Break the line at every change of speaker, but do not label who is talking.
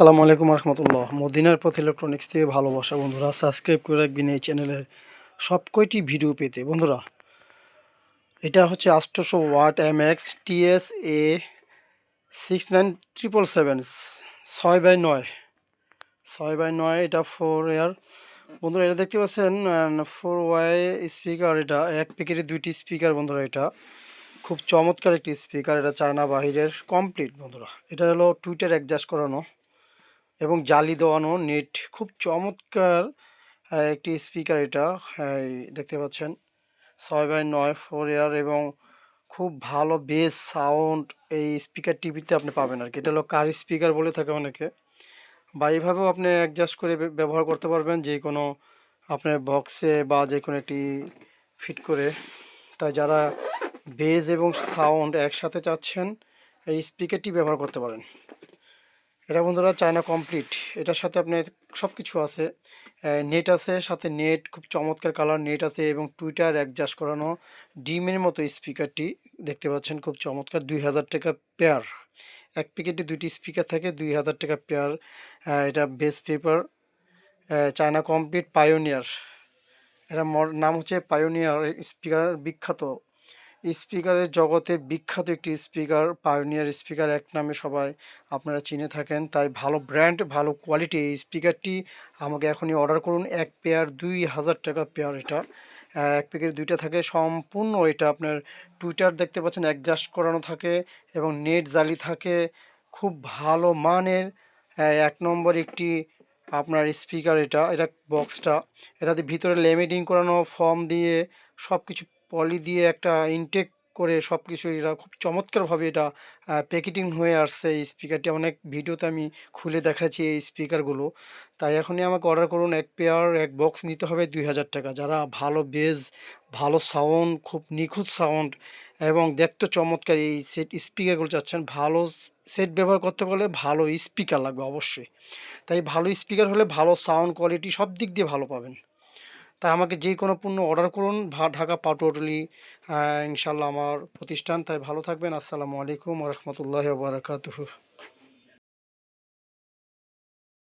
সালামু আলাইকুম রহমতুল্লাহ। মদিনার পথ ইলেকট্রনিক্স থেকে ভালোবাসা, বন্ধুরা সাবস্ক্রাইব করে রাখবেন এই চ্যানেলের সব কয়টি ভিডিও পেতে। বন্ধুরা, এটা হচ্ছে আষ্টশো what M X TS A six nine triple seven ছয় বাই নয়, ছয় বাই নয়, এটা ফোর এয়ার বন্ধুরা, এটা দেখতে পাচ্ছেন ফোর ওয়াই স্পিকার এটা, এক প্যাকেটে দুইটি স্পিকার বন্ধুরা এটা। খুব চমৎকার একটি স্পিকার এটা চায়না বাহিরের কমপ্লিট বন্ধুরা। এটা হলো টুইটার অ্যাডজাস্ট করানো। এবং জালি দেওয়ানো নেট। খুব চমৎকার একটি স্পিকার এটা। দেখতে পাচ্ছেন, ছয় বাই নয় ফোর ইয়ার এবং খুব ভালো বেস সাউন্ড এই স্পিকার টিভিতে আপনি পাবেন আর কি এটা হলো কার স্পিকার বলে থাকে অনেকে। বা এইভাবেও আপনি অ্যাডজাস্ট করে ব্যবহার করতে পারবেন যে কোনো আপনার বক্সে বা যে কোনো একটি ফিট করে। তাই যারা বেজ এবং সাউন্ড একসাথে চাচ্ছেন, এই স্পিকারটি ব্যবহার করতে পারেন। এটা বন্ধুরা চায়না কমপ্লিট এটার সাথে আপনার সব কিছু আছে নেট আছে, সাথে নেট খুব চমৎকার কালার নেট আছে এবং টুইটার অ্যাডজাস্ট করানো ডিমের মতো স্পিকারটি দেখতে পাচ্ছেন, খুব চমৎকার, দুই হাজার টাকা পেয়ার এক প্যাকেটে দুইটি স্পিকার থাকে, দুই হাজার টাকা পেয়ার এটা base paper China complete pioneer এটা নাম হচ্ছে পায়োনিয়ার স্পিকার বিখ্যাত। স্পিকারের জগতে বিখ্যাত একটি স্পিকার পায়োনিয়ার স্পিকার এক নামে সবাই আপনারা চিনে থাকেন। তাই ভালো ব্র্যান্ড ভালো কোয়ালিটি এই স্পিকারটি আমাকে এখনই অর্ডার করুন। এক পেয়ার দুই হাজার টাকা পেয়ার এটা। এক প্যাকেট দুইটা থাকে। সম্পূর্ণ এটা আপনার টুইটার দেখতে পাচ্ছেন অ্যাডজাস্ট করানো থাকে এবং নেট জালি থাকে। খুব ভালো মানের এক নম্বর একটি আপনার স্পিকার এটা এটা বক্সটা এটাতে ভিতরে লেমিটিং করানো ফর্ম দিয়ে সব কিছু পলি দিয়ে একটা ইনটেক করে সব কিছু এরা খুব চমৎকারভাবে এটা প্যাকেটিং হয়ে আসছে এই স্পিকারটি অনেক ভিডিওতে আমি খুলে দেখাচ্ছি এই স্পিকারগুলো তাই এখনই আমাকে অর্ডার করুন, এক পেয়ার এক বক্স নিতে হবে দুই হাজার টাকা। যারা ভালো বেজ ভালো সাউন্ড খুব নিখুঁত সাউন্ড এবং দেখতে চমৎকার এই সেট স্পিকারগুলো চাচ্ছেন, ভালো সেট ব্যবহার করতে গেলে ভালো স্পিকার লাগবে অবশ্যই। তাই ভালো স্পিকার হলে ভালো সাউন্ড কোয়ালিটি সব দিক দিয়ে ভালো পাবেন। তাই আমাকে যে কোনো পণ্য অর্ডার করুন। ঢাকা পাটুয়াটলি ইনশাল্লাহ আমার প্রতিষ্ঠান। তাই ভালো থাকবেন। আসসালামু আলাইকুম রহমতুল্লাহ বারকাতুহু।